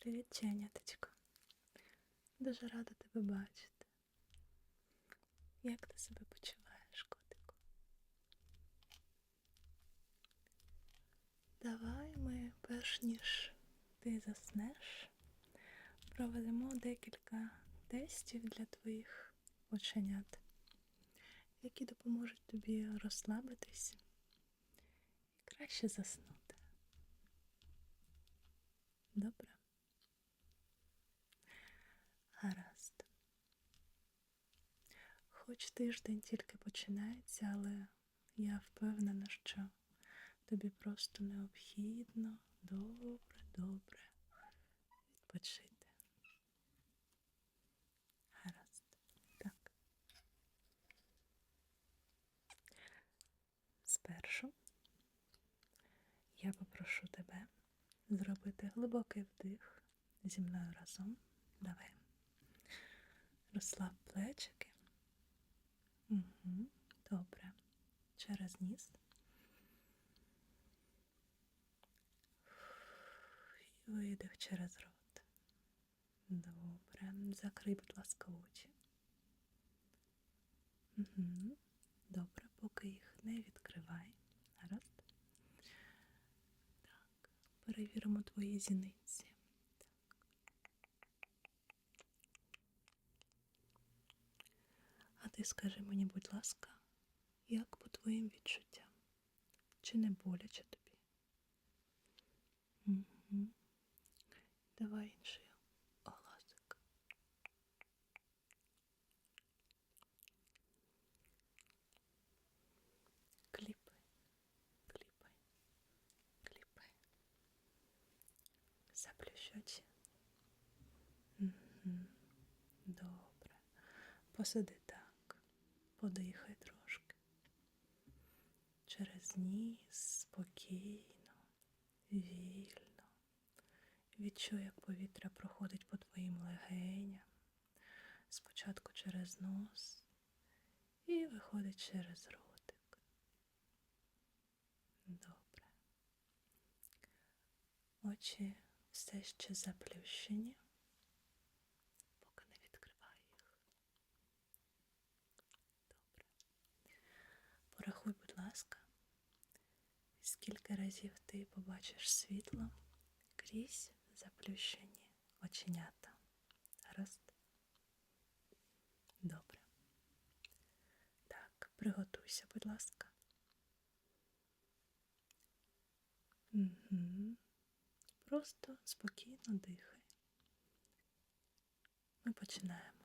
Привіт, Ченяточко. Дуже рада тебе бачити. Як ти себе почуваєш, котику? Давай ми, перш ніж ти заснеш, проведемо декілька тестів для твоїх оченят, які допоможуть тобі розслабитись і краще заснути. Добре? Гаразд. Хоч тиждень тільки починається, але я впевнена, що тобі просто необхідно добре, добре відпочити. Гаразд. Так. Спершу я попрошу тебе зробити глибокий вдих зі мною разом. Давай. Розслаб плечики. Добре. Через ніс. Видих через рот. Добре. Закрий, будь ласка, очі. Добре, поки їх не відкривай. Гаразд. Так. Перевіримо твої зіниці. Так. А ти скажи мені, будь ласка, як по твоїм відчуттям? Чи не боляче тобі? Угу. Давай інший голосик. Кліпай, кліпай, кліпай. Заплющ. Угу. Добре. Посиди так, подихай трошки. Через ніс спокійно, вільно. Відчуй, як повітря проходить по твоїм легеням. Спочатку через нос і виходить через ротик. Добре. Очі все ще заплющені, поки не відкривай їх. Добре. Порахуй, будь ласка, скільки разів ти побачиш світло крізь заплющені оченята. Гаразд? Добре. Так, приготуйся, будь ласка. Угу. Просто спокійно дихай. Ми починаємо.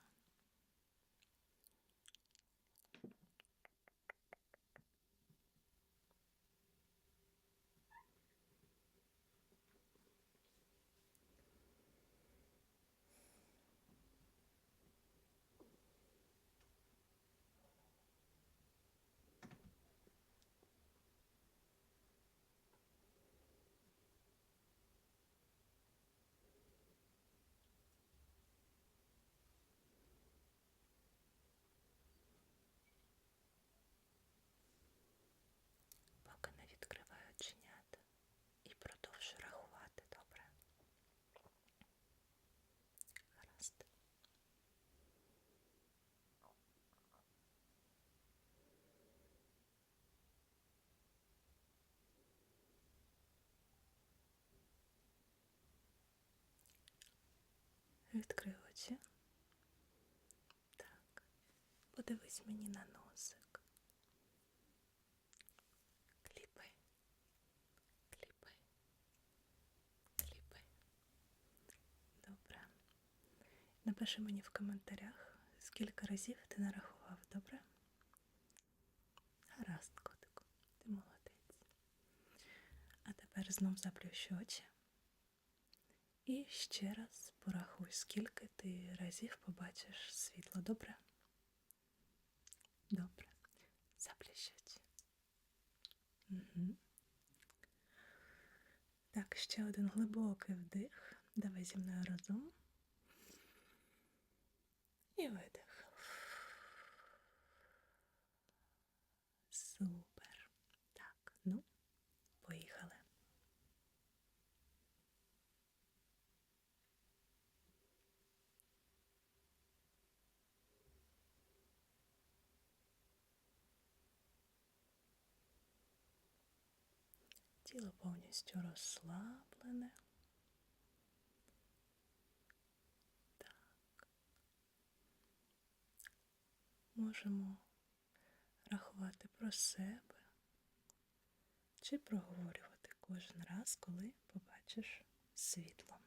Поки не відкривай оченята і продовжуй рахувати, добре? Гаразд. Відкрий очі. Так. Подивись мені на носик. Кліпай. Кліпай. Кліпай. Добре. Напиши мені в коментарях, скільки разів ти нарахував, добре? Гаразд, котику, ти молодець. А тепер знов заплющу очі. І ще раз порахуй, скільки ти разів побачиш світло, добре? Добре. Заплющ. Угу. Так, ще один глибокий вдих. Давай зі мною разом. І видих. Супер. Так, ну, поїхали. Тіло повністю розслаблене. Так. Можемо рахувати про себе чи проговорювати кожен раз, коли побачиш світло.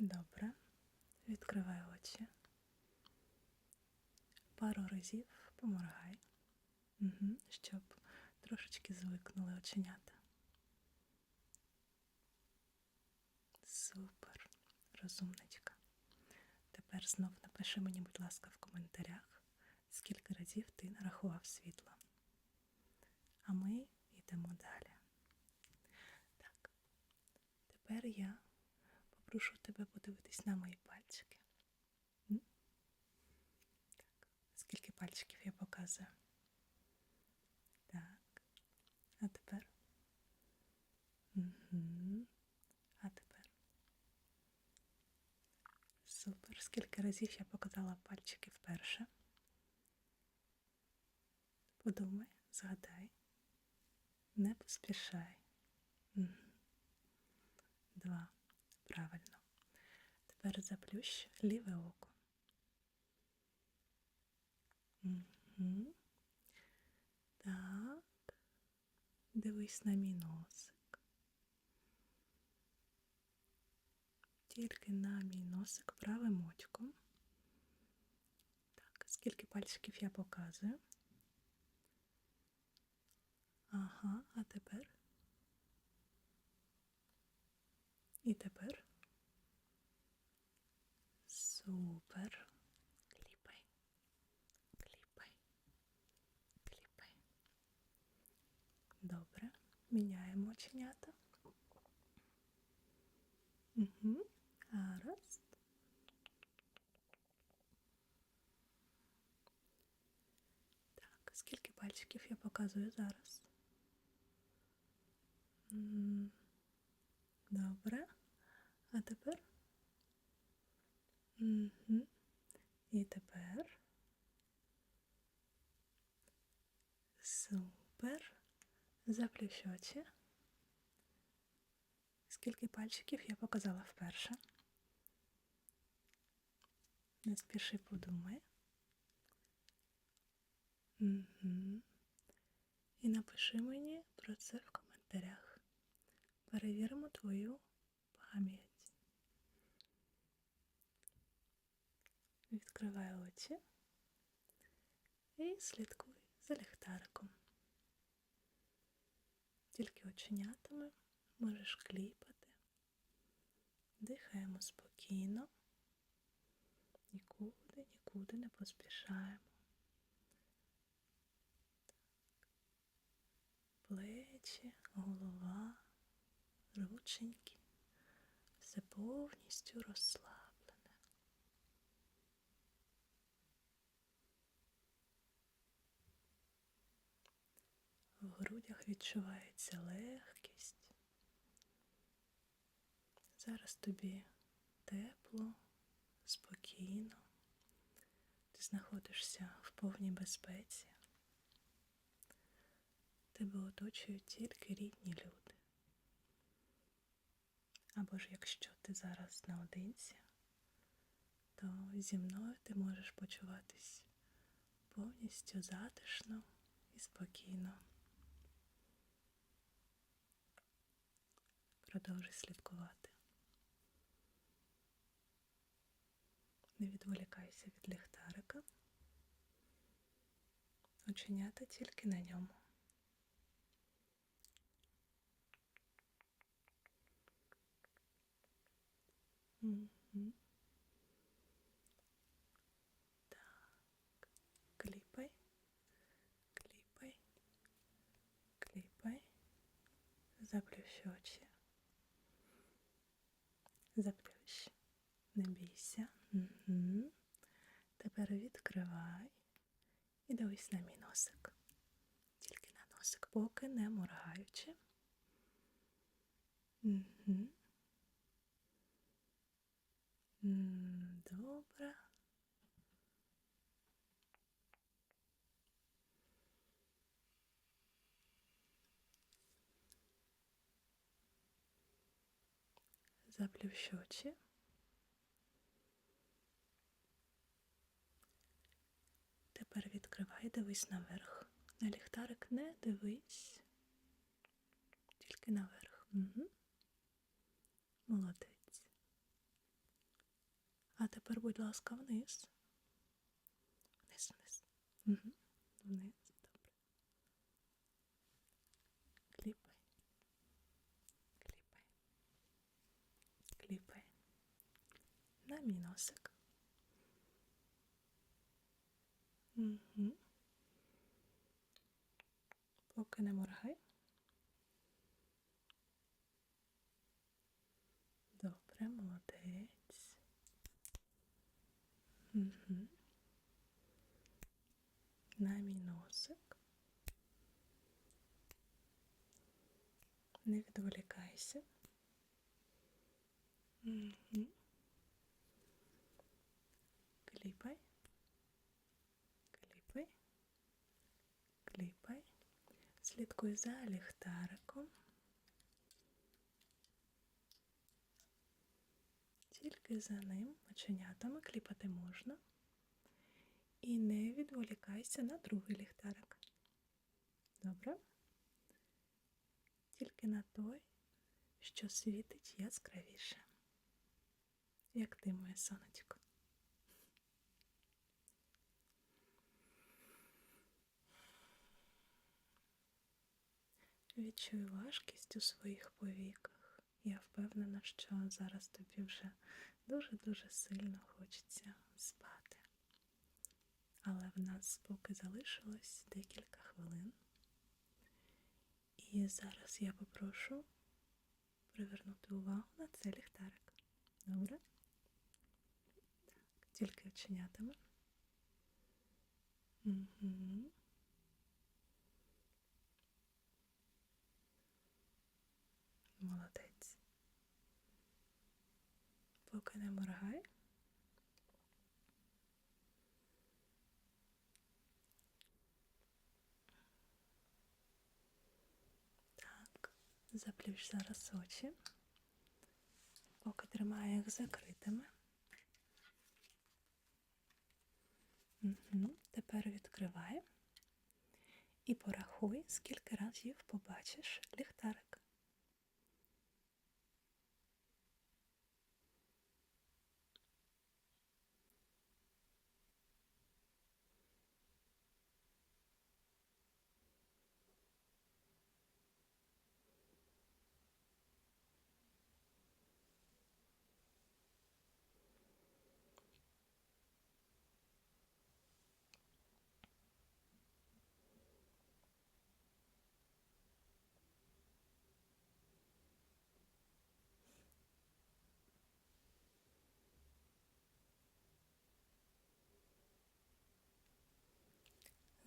Добре. Відкривай очі. Пару разів поморгай, угу. щоб трошечки звикнули оченята. Супер, розумничка. Тепер знов напиши мені, будь ласка, в коментарях, скільки разів ти нарахував світло. А ми йдемо далі. Так, тепер я попрошу тебе подивитись на мої пальчики. Так, скільки пальчиків я показую? Так. А тепер? Угу. А тепер? Супер. Скільки разів я показала пальчики вперше? Подумай, згадай. Не поспішай. Угу. Два. Правильно. Тепер заплющ ліве око. Угу. Так. Дивись на мій носик. Тільки на мій носик правим очком. Так, скільки пальчиків я показую? Ага, а тепер? І тепер супер. Кліпай, кліпай, кліпай. Добре. Міняємо оченята. Угу. Гаразд. Так, скільки пальчиків я показую зараз? М, Добре. А тепер? Угу. І тепер. Супер. Заплющ очі. Скільки пальчиків я показала вперше? Не спіши подумай. Угу. І напиши мені про це в коментарях. Перевіримо твою пам'ять. Відкривай очі і слідкуй за ліхтариком. Тільки оченятами можеш кліпати. Дихаємо спокійно, нікуди, нікуди не поспішаємо. Плечі, голова, рученьки, все повністю розслаблене. В грудях відчувається легкість. Зараз тобі тепло, спокійно. Ти знаходишся в повній безпеці. Тебе оточують тільки рідні люди. Або ж якщо ти зараз наодинці, то зі мною ти можеш почуватись повністю затишно і спокійно. Продовжуй слідкувати. Не відволікайся від ліхтарика. Оченята тільки на ньому. Так. Кліпай. Кліпай. Кліпай. Заплющ очі. Заплющ. Не бійся. Угу. Тепер відкривай. І дивись на мій носик. Тільки на носик, поки не моргаючи. Угу. Добре. Заплющ очі. Тепер відкривай, дивись наверх. На ліхтарик не дивись. Тільки наверх. Угу. Молодець. А тепер, будь ласка, вниз. Вниз, вниз. Угу. Вниз. Добре. Кліпай. Кліпай. Кліпай. На мій носик. Угу. Поки не моргай. Добре, молодець. Угу. На мій носик. Не відволікайся. Угу. Кліпай. Кліпай. Кліпай. Слідкуй за ліхтариком. Тільки за ним оченятами кліпати можна. І не відволікайся на другий ліхтарик. Добре? Тільки на той, що світить яскравіше. Як ти, моє сонечко. Відчую важкість у своїх повіках. Я впевнена, що зараз тобі вже дуже-дуже сильно хочеться спати. Але в нас поки залишилось декілька хвилин. І зараз я попрошу привернути увагу на цей ліхтарик. Добре? Так, тільки оченятами. Угу. Молодець. Поки не моргай. Так, заплющ зараз очі, поки тримає їх закритими. Угу. Тепер відкривай і порахуй, скільки разів побачиш ліхтарик.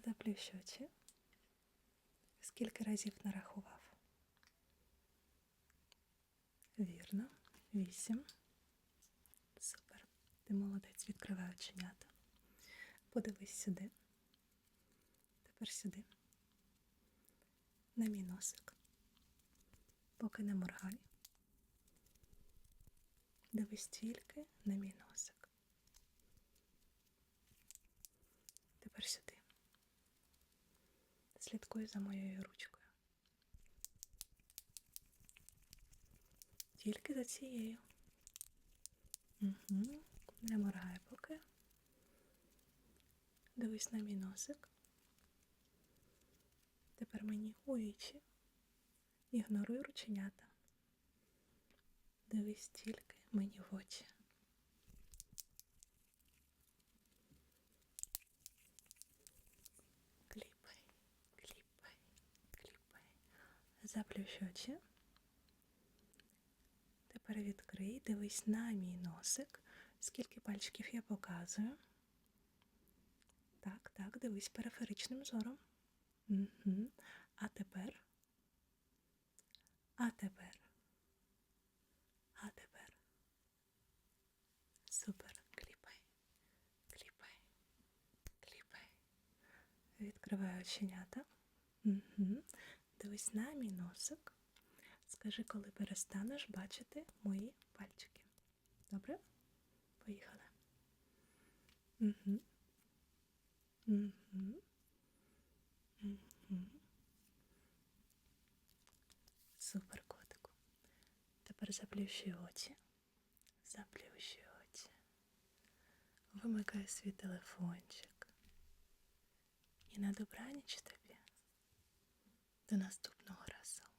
Заплющ очі. Скільки разів нарахував? Вірно. Вісім. Супер. Ти молодець, відкривай оченята. Подивись сюди. Тепер сюди. На мій носик. Поки не моргай. Дивись тільки на мій носик. Тепер сюди. Слідкуй за моєю ручкою. Тільки за цією. Угу. Не моргай поки. Дивись на мій носик. Тепер мені у вічі. Ігноруй рученята. Дивись тільки мені в очі. Кліпай, кліпай, кліпай. Заплющ очі. Тепер відкрий, дивись на мій носик. Скільки пальчиків я показую. так, так, дивись периферичним зором. Угу. А тепер. А тепер. А тепер. Супер. Кліпай. Кліпай. Кліпай. Відкривай оченята. Угу. Дивись на мій носик. Скажи, коли перестанеш бачити мої пальчики. Добре? Поїхали. Супер котику. Тепер заплющуй очі. Заплющуй очі. Вимикай свій телефончик. І на добраніч тобі. До наступного разу.